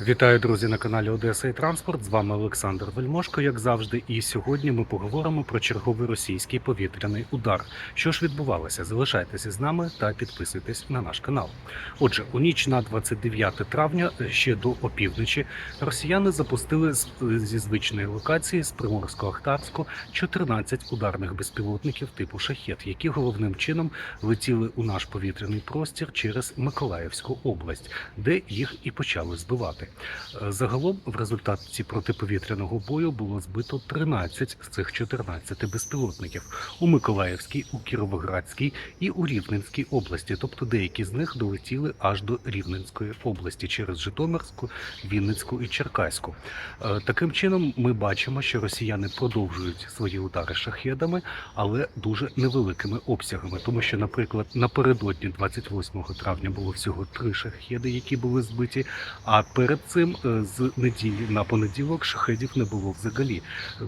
Вітаю, друзі, на каналі Одеса і Транспорт. З вами Олександр Вельмошко, як завжди. І сьогодні ми поговоримо про черговий російський повітряний удар. Що ж відбувалося? Залишайтеся з нами та підписуйтесь на наш канал. Отже, у ніч на 29 травня, е, ще до опівночі, росіяни запустили зі звичної локації з Приморсько-Ахтарську 14 ударних безпілотників типу шахет, які головним чином летіли у наш повітряний простір через Миколаївську область, де їх і почали збивати. Е, Загалом, в результаті протиповітряного бою було збито 13 з цих 14 безпілотників у Миколаївській, у Кіровоградській і у Рівненській області. Тобто деякі з них долетіли аж до Рівненської області через Житомирську, Вінницьку і Черкаську. Е, Таким чином, ми бачимо, що росіяни продовжують свої удари шахедами, але дуже невеликими обсягами. Тому що, наприклад, напередодні 28 травня було всього три шахеди, які були збиті. А перед цим е, з неділі на понеділок шахедів не було взагалі.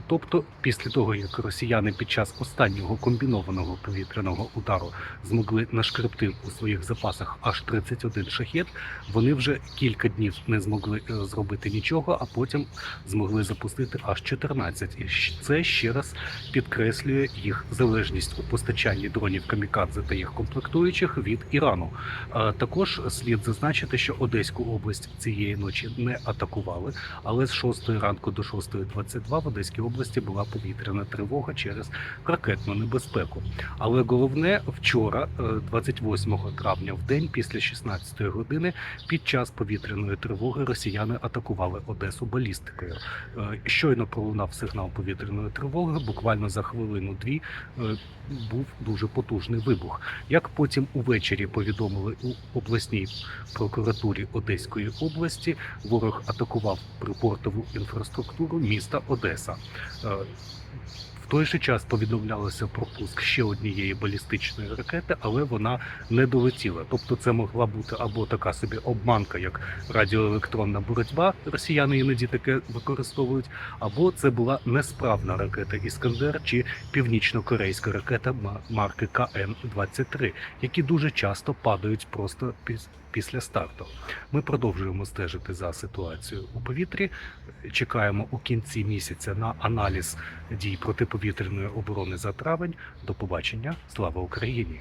Тобто, після того як росіяни під час останнього комбінованого повітряного удару змогли нашкребти у своїх запасах аж 31 шахет, вони вже кілька днів не змогли е, зробити нічого, а потім змогли запустити аж 14. І це ще раз підкреслює їх залежність у постачанні дронів камікадзе та їх комплектуючих від Ірану. Е, Також слід зазначити, що Одеську область цієї ночі не атакували, але з 6 ранку до 6.22 в Одеській області була повітряна тривога через ракетну небезпеку. Але головне вчора, е, 28 травня, в день після 16 години, під час повітряної тривоги росіяни атакували Одесу балістикою. Е, Щойно пролунав сигнал повітряної тривоги. Буквально за хвилину-дві е, був дуже потужний вибух. Як потім увечері повідомили у обласній прокуратурі Одеської області, ворог атакував припортову інфраструктуру міста Одеса. Е, В той же час повідомлялося про пуск ще однієї балістичної ракети, але вона не долетіла. Тобто, це могла бути або така собі обманка, як радіоелектронна боротьба. Росіяни іноді таке використовують, або це була несправна ракета Іскандер чи північно-корейська ракета ма- марки КН-23, які дуже часто падають просто піс- після старту. Ми продовжуємо стежити за ситуацією у повітрі. Чекаємо у кінці місяця на аналіз дій протиповітряної оборони за травень. До побачення. Слава Україні!